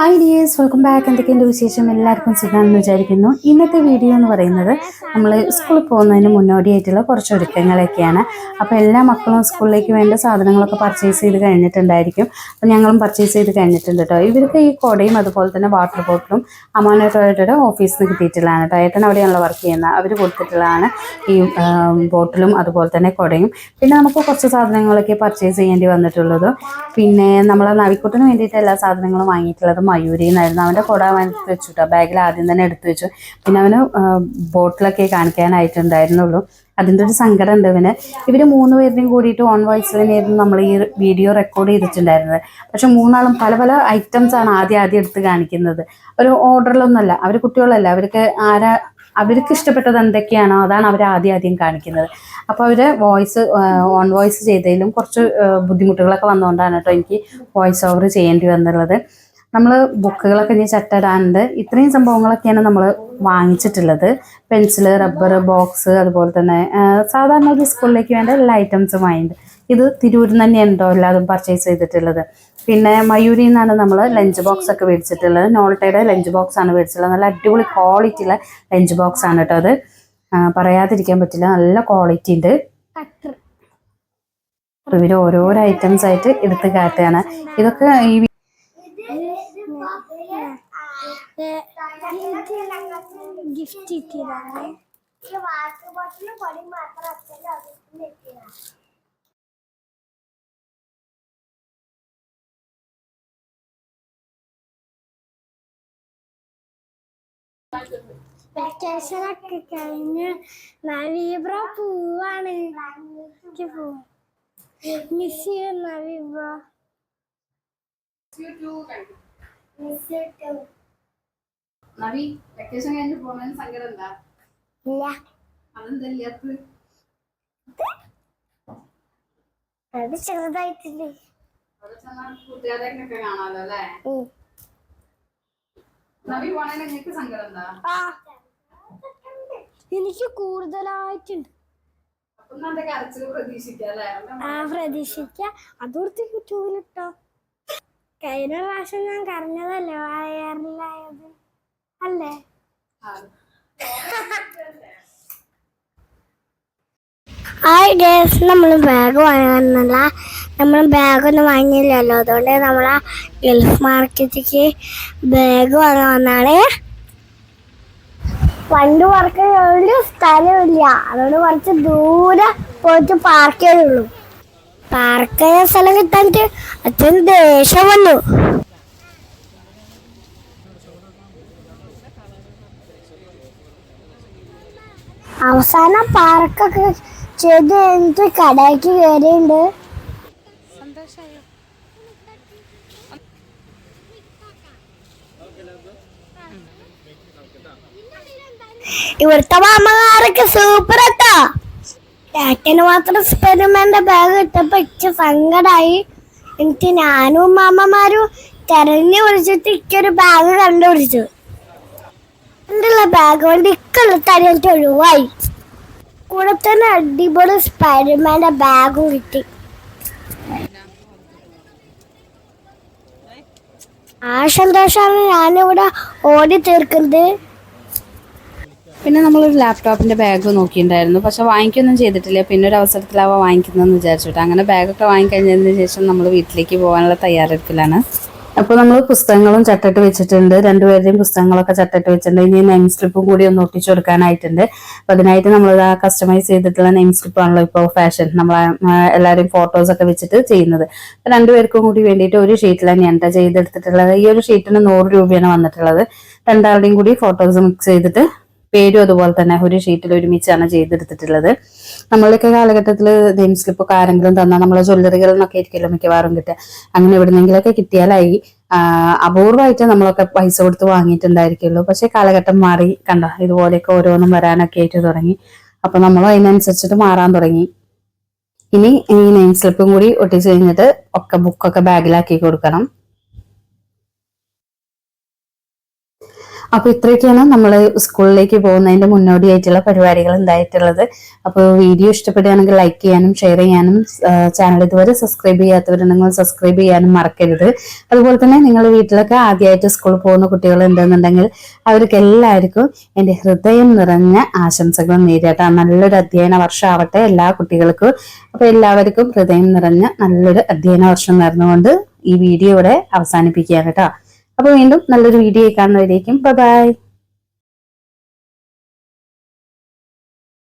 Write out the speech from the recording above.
Hi dears welcome back എന്തൊക്കെയുണ്ട് വിശേഷം? എല്ലാവർക്കും സുഖമാണെന്ന് വിചാരിക്കുന്നു. ഇന്നത്തെ വീഡിയോ എന്ന് പറയുന്നത് നമ്മൾ സ്കൂളിൽ പോകുന്നതിന് മുന്നോടിയായിട്ടുള്ള കുറച്ച് ഒരുക്കങ്ങളൊക്കെയാണ്. അപ്പോൾ എല്ലാ മക്കളും സ്കൂളിലേക്ക് വേണ്ട സാധനങ്ങളൊക്കെ പർച്ചേസ് ചെയ്ത് കഴിഞ്ഞിട്ടുണ്ടായിരിക്കും. അപ്പോൾ ഞങ്ങളും പർച്ചേസ് ചെയ്ത് കഴിഞ്ഞിട്ടുണ്ട് കേട്ടോ ഇവർക്ക് ഈ കൊടയും അതുപോലെ തന്നെ വാട്ടർ ബോട്ടിലും അമ്മാനെ ടോയ്ലറ്റയുടെ ഓഫീസിൽ നിന്ന് കിട്ടിയിട്ടുള്ളതാണ് കേട്ടോ ഏട്ടൻ അവിടെയാണല്ലോ വർക്ക് ചെയ്യുന്നത് അവർ കൊടുത്തിട്ടുള്ളതാണ് ഈ ബോട്ടിലും അതുപോലെ തന്നെ കൊടയും. പിന്നെ നമുക്ക് കുറച്ച് സാധനങ്ങളൊക്കെ പർച്ചേസ് ചെയ്യേണ്ടി വന്നിട്ടുള്ളത്. പിന്നെ നമ്മളെ നവിക്കുട്ടിന് വേണ്ടിയിട്ട് എല്ലാ സാധനങ്ങളും വാങ്ങിയിട്ടുള്ളത് മയൂരിയിൽ നിന്നായിരുന്നു അവന്റെ കുട വാങ്ങി വെച്ചു കേട്ടോ ബാഗിൽ ആദ്യം തന്നെ എടുത്തു വെച്ചു. പിന്നെ അവന് ബോട്ടിലൊക്കെ കാണിക്കാനായിട്ടുണ്ടായിരുന്നുള്ളൂ. അതിന്റെ ഒരു സങ്കടം ഉണ്ട് ഇവന്. ഇവർ മൂന്ന് പേരുടെയും കൂടിയിട്ട് ഓൺ വോയിസ് തന്നെയായിരുന്നു നമ്മൾ ഈ വീഡിയോ റെക്കോർഡ് ചെയ്തിട്ടുണ്ടായിരുന്നത്. പക്ഷെ മൂന്നാളും പല പല ഐറ്റംസ് ആണ് ആദ്യം ആദ്യം എടുത്ത് കാണിക്കുന്നത്. ഒരു ഓർഡറിലൊന്നുമല്ല അവർ കുട്ടികളല്ല. അവർക്ക് ആരാ അവർക്ക് ഇഷ്ടപ്പെട്ടത് എന്തൊക്കെയാണോ അതാണ് അവർ ആദ്യം ആദ്യം കാണിക്കുന്നത്. അപ്പോൾ അവർ വോയിസ് ഓൺ വോയിസ് ചെയ്തതിലും കുറച്ച് ബുദ്ധിമുട്ടുകളൊക്കെ വന്നുകൊണ്ടാണ് കേട്ടോ എനിക്ക് വോയിസ് ഓവർ ചെയ്യേണ്ടി വന്നുള്ളത്. നമ്മൾ ബുക്കുകളൊക്കെ ഇനി ചട്ടിടാനുണ്ട് ഇത്രയും സംഭവങ്ങളൊക്കെയാണ് നമ്മൾ വാങ്ങിച്ചിട്ടുള്ളത്. പെൻസിൽ റബ്ബർ ബോക്സ് അതുപോലെ തന്നെ സാധാരണ ഒരു സ്കൂളിലേക്ക് വേണ്ട എല്ലാ ഐറ്റംസും വാങ്ങിയിട്ടുണ്ട്. ഇത് തിരൂരിൽ നിന്ന് തന്നെയാണ് കേട്ടോ എല്ലാതും പർച്ചേസ് ചെയ്തിട്ടുള്ളത്. പിന്നെ മയൂരിൽ നിന്നാണ് നമ്മൾ ലഞ്ച് ബോക്സ് ഒക്കെ മേടിച്ചിട്ടുള്ളത്. നോൾട്ടയുടെ ലഞ്ച് ബോക്സ് ആണ് മേടിച്ചിട്ടുള്ളത്. നല്ല അടിപൊളി ക്വാളിറ്റിയുള്ള ലഞ്ച് ബോക്സ് ആണ് കേട്ടോ അത്. പറയാതിരിക്കാൻ പറ്റില്ല. നല്ല ക്വാളിറ്റി ഉണ്ട്. ഇവർ ഓരോരോ ഐറ്റംസ് ആയിട്ട് എടുത്ത് കാട്ടുകയാണ്. ഇതൊക്കെ ഈ ഗിഫ്റ്റ് കിട്ടിയതാണ് വെക്കേഷൻ ഒക്കെ കഴിഞ്ഞ് നവീബ്ര പോവാണ് മിസ് ചെയ്യും നവീബ്ര മിസ് നവി വെക്കേഷൻ കഴിഞ്ഞ് പോകുന്നതിന് സങ്കടം എന്താ? ഇല്ല. അതെന്താ ഇല്ലാത്തത് അത് ചെറുതായിട്ടുണ്ട് അവിടെ ചെന്നാൽ കൂട്ടുകാരെയൊക്കെ കാണാലോ അല്ലേ? ഉം. നവി പോണതിന് സങ്കടം എന്താ? എനിക്ക് കൂടുതലായിട്ടുണ്ട്. അപ്പൊ നല്ല കരച്ചിൽ പ്രതീക്ഷിക്കാം അല്ലേ? ആ പ്രതീക്ഷിക്ക. അതോർത്ത് യൂട്യൂബിലിട്ടോ കഴിഞ്ഞ പ്രാവശ്യം ഞാൻ കരഞ്ഞതല്ലേ? വയറിലായത്. അല്ലേ? ഹായ് ഡേസ് നമ്മൾ ബാഗ് വാങ്ങാനല്ല നമ്മൾ ബാഗൊന്നും വാങ്ങിയില്ലല്ലോ. അതുകൊണ്ട് നമ്മൾ ആ ഗൾഫ് മാർക്കറ്റിക്ക് ബാഗ് വാങ്ങാൻ വന്നാണ്. വണ്ടി പാർക്ക് ഒരു സ്ഥലമില്ല അതുകൊണ്ട് കുറച്ച് ദൂരെ പോയിട്ട് പാർക്ക് ചെയ്യുള്ളൂ പാർക്ക് ചെയ്യാൻ സ്ഥലം കിട്ടാനിട്ട് അച്ഛൻ ദേഷ്യം വന്നു. അവസാനം പാർക്കൊക്കെ ചെയ്ത് കഴിഞ്ഞിട്ട് കടയ്ക്ക് കയറിയുണ്ട് ഇവിടുത്തെ മാമകാരൊക്കെ സൂപ്പർ കേട്ടോ ഏട്ടന് മാത്രം സ്പെരിമെന്റ് ബാഗ് ഇട്ടപ്പോ ഇച്ച സങ്കടായി. എന്നിട്ട് ഞാനും മാമ്മമാരും തെരഞ്ഞു വിളിച്ചിട്ട് ഇക്കൊരു ബാഗ് കണ്ടുപിടിച്ചു. എന്നുള്ള ബാഗ് കൊണ്ട് ഇക്കുള്ള ഒഴിവായി. കൂടെ തന്നെ അടിപൊളി സ്പൈഡർമാന്റെ ബാഗും കിട്ടി. ആ സന്തോഷമാണ് ഞാനിവിടെ ഓടി തീർക്കുന്നത്. പിന്നെ നമ്മളൊരു ലാപ്ടോപ്പിന്റെ ബാഗ് നോക്കിയിട്ടുണ്ടായിരുന്നു. പക്ഷെ വാങ്ങിക്കൊന്നും ചെയ്തിട്ടില്ല. പിന്നെ ഒരു അവസരത്തിലാവാ വാങ്ങിക്കുന്നതെന്ന് വിചാരിച്ചിട്ട്. അങ്ങനെ ബാഗൊക്കെ വാങ്ങിക്കഴിഞ്ഞതിന് ശേഷം നമ്മൾ വീട്ടിലേക്ക് പോകാനുള്ള തയ്യാറെടുപ്പിലാണ്. അപ്പോൾ നമ്മൾ പുസ്തകങ്ങളും ചട്ടിട്ട് വെച്ചിട്ടുണ്ട്. രണ്ടുപേരുടെയും പുസ്തകങ്ങളൊക്കെ ചട്ടിട്ട് വെച്ചിട്ടുണ്ട്. ഇനി നെയിം സ്ലിപ്പും കൂടി ഒന്ന് ഒട്ടിച്ചു കൊടുക്കാനായിട്ടുണ്ട്. അപ്പോൾ അതിനായിട്ട് നമ്മൾ ആ കസ്റ്റമൈസ് ചെയ്തിട്ടുള്ള നെയിം സ്ലിപ്പാണല്ലോ ഇപ്പോൾ ഫാഷൻ നമ്മൾ എല്ലാവരും ഫോട്ടോസ് ഒക്കെ വെച്ചിട്ട് ചെയ്യുന്നത്. രണ്ടുപേർക്കും കൂടി വേണ്ടിയിട്ട് ഒരു ഷീറ്റിൽ എന്താ ചെയ്തെടുത്തിട്ടുള്ളത്. ഈ ഒരു ഷീറ്റിന് നൂറ് രൂപയാണ് വന്നിട്ടുള്ളത്. രണ്ടാളുടെയും കൂടി ഫോട്ടോസ് മിക്സ് ചെയ്തിട്ട് പേരും അതുപോലെ തന്നെ ഒരു ഷീറ്റിൽ ഒരുമിച്ചാണ് ചെയ്തെടുത്തിട്ടുള്ളത്. നമ്മളൊക്കെ കാലഘട്ടത്തിൽ നെയിം സ്ലിപ്പ് ഒക്കെ ആരെങ്കിലും തന്നാൽ നമ്മളെ ജ്വല്ലറികളിൽ നിന്നൊക്കെ ആയിരിക്കുമല്ലോ മിക്കവാറും കിട്ടുക. അങ്ങനെ എവിടുന്നെങ്കിലൊക്കെ കിട്ടിയാലായി. അപൂർവമായിട്ട് നമ്മളൊക്കെ പൈസ കൊടുത്ത് വാങ്ങിയിട്ടുണ്ടായിരിക്കുള്ളൂ പക്ഷെ കാലഘട്ടം മാറി കണ്ട ഇതുപോലെയൊക്കെ ഓരോന്നും വരാനൊക്കെ ആയിട്ട് തുടങ്ങി. അപ്പൊ നമ്മൾ അതിനനുസരിച്ചിട്ട് മാറാൻ തുടങ്ങി. ഇനി ഈ നെയിം സ്ലിപ്പും കൂടി ഒട്ടിച്ച് കഴിഞ്ഞിട്ട് ഒക്കെ ബുക്കൊക്കെ ബാഗിലാക്കി കൊടുക്കണം. അപ്പോൾ ഇത്രയൊക്കെയാണ് നമ്മൾ സ്കൂളിലേക്ക് പോകുന്നതിന്റെ മുന്നോടിയായിട്ടുള്ള പരിപാടികൾ ഉണ്ടായിട്ടുള്ളത് അപ്പോൾ വീഡിയോ ഇഷ്ടപ്പെടുകയാണെങ്കിൽ ലൈക്ക് ചെയ്യാനും ഷെയർ ചെയ്യാനും ചാനൽ ഇതുവരെ സബ്സ്ക്രൈബ് ചെയ്യാത്തവരുണ്ടെങ്കിൽ സബ്സ്ക്രൈബ് ചെയ്യാനും മറക്കരുത്. അതുപോലെ തന്നെ നിങ്ങളുടെ വീട്ടിലൊക്കെ ആദ്യമായിട്ട് സ്കൂളിൽ പോകുന്ന കുട്ടികൾ ഉണ്ടെന്നുണ്ടെങ്കിൽ അവർക്ക് എല്ലാവർക്കും എന്റെ ഹൃദയം നിറഞ്ഞ ആശംസകൾ നേരിട്ടാ നല്ലൊരു അധ്യയന വർഷം ആവട്ടെ എല്ലാ കുട്ടികൾക്കും. അപ്പോൾ എല്ലാവർക്കും ഹൃദയം നിറഞ്ഞ നല്ലൊരു അധ്യയന വർഷം നേർന്നുകൊണ്ട് ഈ വീഡിയോ ഇവിടെ അവസാനിപ്പിക്കുകയാണ് കേട്ടോ. അപ്പോൾ വീണ്ടും നല്ലൊരു വീഡിയോ കാണുന്നവരേക്കും. ബൈ